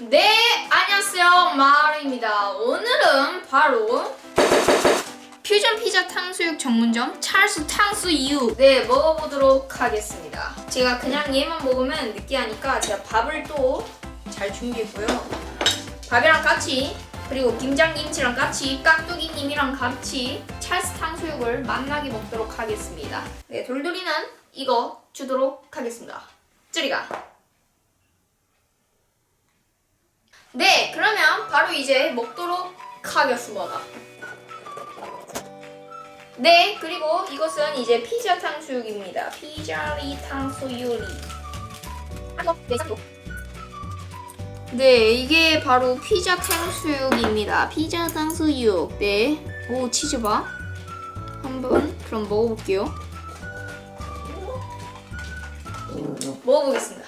네, 안녕하세요. 마루입니다. 오늘은 바로 퓨전 피자 탕수육 전문점 찰스 탕수육 네, 먹어보도록 하겠습니다. 제가 그냥 얘만 먹으면 느끼하니까 제가 밥을 또 잘 준비했고요. 밥이랑 같이 그리고 김장김치랑 같이 깍두기님이랑 같이 찰스 탕수육을 맛나게 먹도록 하겠습니다. 네, 돌돌이는 이거 주도록 하겠습니다. 쯔리가. 네, 그러면 바로 이제 먹도록 하겠습니다. 네, 그리고 이것은 이제 피자 탕수육입니다. 피자리 탕수육이. 네, 이게 바로 피자 탕수육입니다. 피자 탕수육. 네. 오, 치즈바. 한번 그럼 먹어볼게요. 먹어보겠습니다.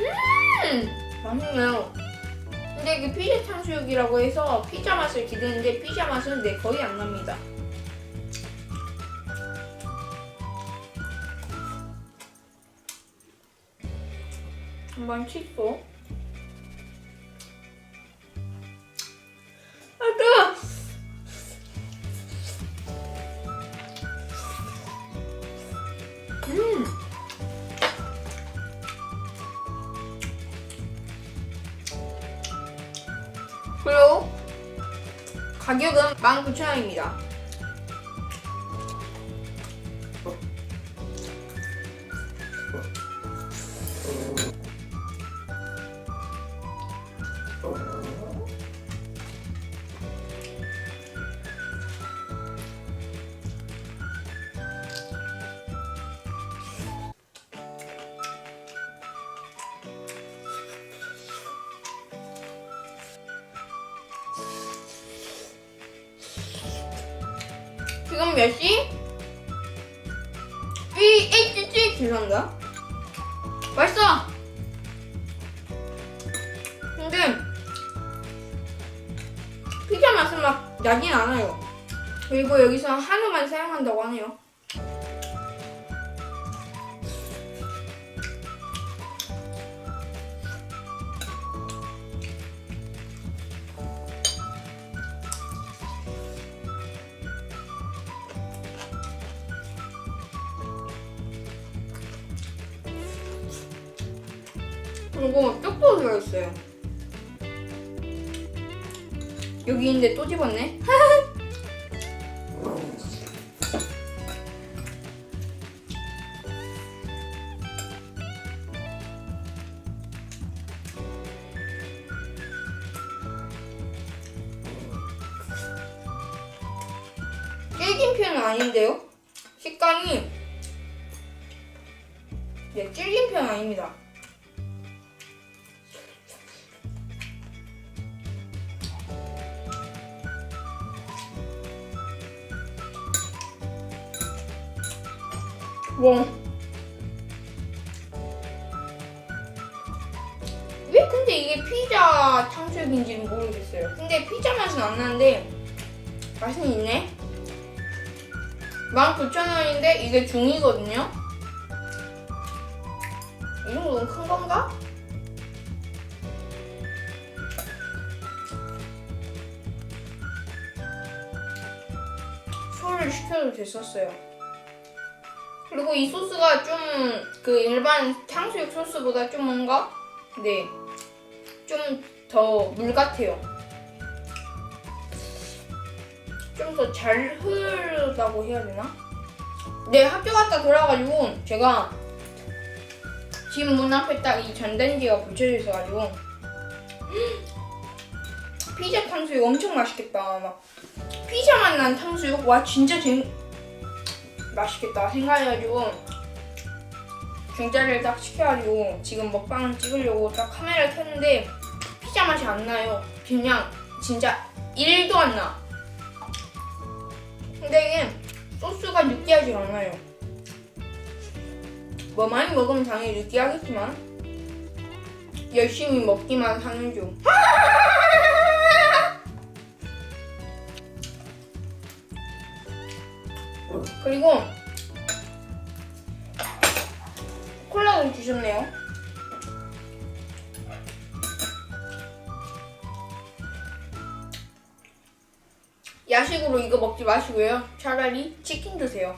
음 맛있네요 근데 이게 피자 탕수육이라고 해서 피자 맛을 기대했는데 피자 맛은 네 거의 안 납니다. 한번 씻고. 가격은 19,000원입니다. 지금 몇 시? 이, 에이찌찌 죄송합니다. 맛있어! 근데, 피자 맛은 막 나진 않아요. 그리고 여기서 한우만 사용한다고 하네요. 그리고 쪽도 들어있어요. 여기 있는데 또 집었네? 질긴 편은 아닌데요? 식감이 네, 질긴 편은 아닙니다. 와. 왜 근데 이게 피자 탕수육인지는 모르겠어요. 근데 피자 맛은 안 나는데 맛은 있네. 19,000원인데 이게 중이거든요. 이 정도는 큰 건가? 소를 시켜도 됐었어요. 그리고 이 소스가 좀 그 일반 탕수육 소스보다 좀 뭔가 네 좀 더 물 같아요. 좀 더 잘 흐르다고 해야 되나? 네 학교 갔다 돌아가지고 제가 집 문 앞에 딱 이 전단지가 붙여져 있어가지고 피자 탕수육 엄청 맛있겠다. 막 피자 맛난 탕수육 와 진짜 재 맛있겠다 생각해가지고 중짜리를 딱 시켜가지고 지금 먹방을 찍으려고 딱 카메라를 켰는데 피자 맛이 안 나요. 그냥 진짜 1도 안 나. 근데 이게 소스가 느끼하지 않아요. 뭐 많이 먹으면 당연히 느끼하겠지만 열심히 먹기만 하는 중. 그리고 콜라를 주셨네요. 야식으로 이거 먹지 마시고요. 차라리 치킨 드세요.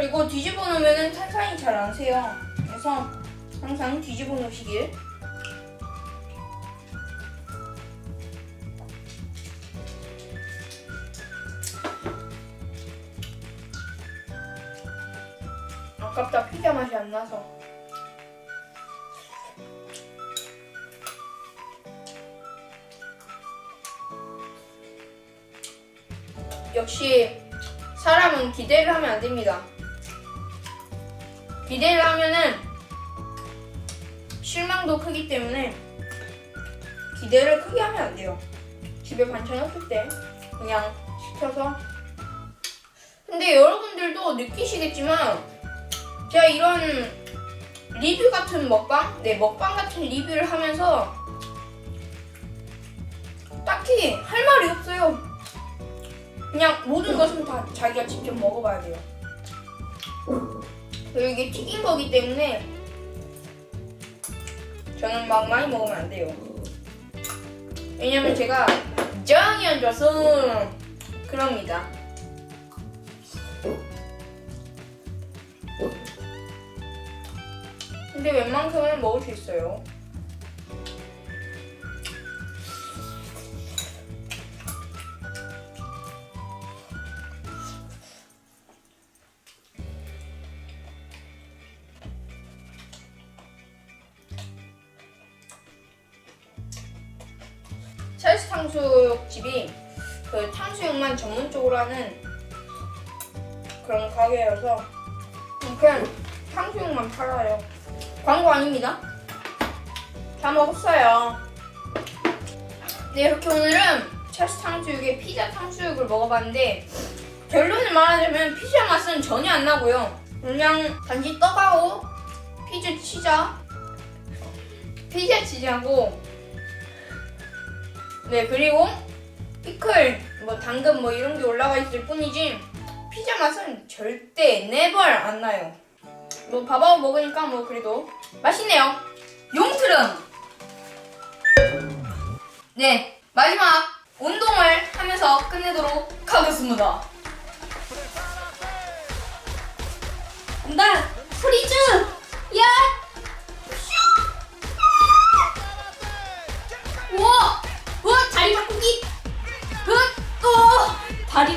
그리고 뒤집어 놓으면 탄산이 잘 안 새요. 그래서 항상 뒤집어 놓으시길. 아깝다 피자 맛이 안 나서. 역시 사람은 기대를 하면 안 됩니다. 기대를 하면은 실망도 크기 때문에 기대를 크게 하면 안 돼요. 집에 반찬 없을 때 그냥 시켜서. 근데 여러분들도 느끼시겠지만 제가 이런 리뷰 같은 먹방, 네 먹방 같은 리뷰를 하면서 딱히 할 말이 없어요. 그냥 모든 것은 다 자기가 직접 먹어봐야 돼요. 이게 튀긴 거기 때문에 저는 막 많이 먹으면 안 돼요. 왜냐면 제가 정이 안 좋아서 그럽니다. 근데 웬만큼은 먹을 수 있어요. 탕수육 집이 그 탕수육만 전문적으로 하는 그런 가게여서 그냥 탕수육만 팔아요. 광고 아닙니다. 다 먹었어요. 네, 이렇게 오늘은 찰스 탕수육의 피자 탕수육을 먹어봤는데 결론을 말하자면 피자 맛은 전혀 안 나고요. 그냥 단지 떡하고 피자 치자 피자 치즈하고 네 그리고 피클 뭐 당근 뭐 이런 게 올라가 있을 뿐이지 피자 맛은 절대 never 안 나요. 뭐 밥하고 먹으니까 뭐 그래도 맛있네요. 용트름. 네 마지막 운동을 하면서 끝내도록 하겠습니다. 나 프리즈 야.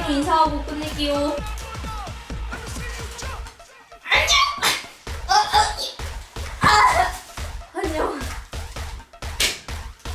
인사하고 끝낼게요.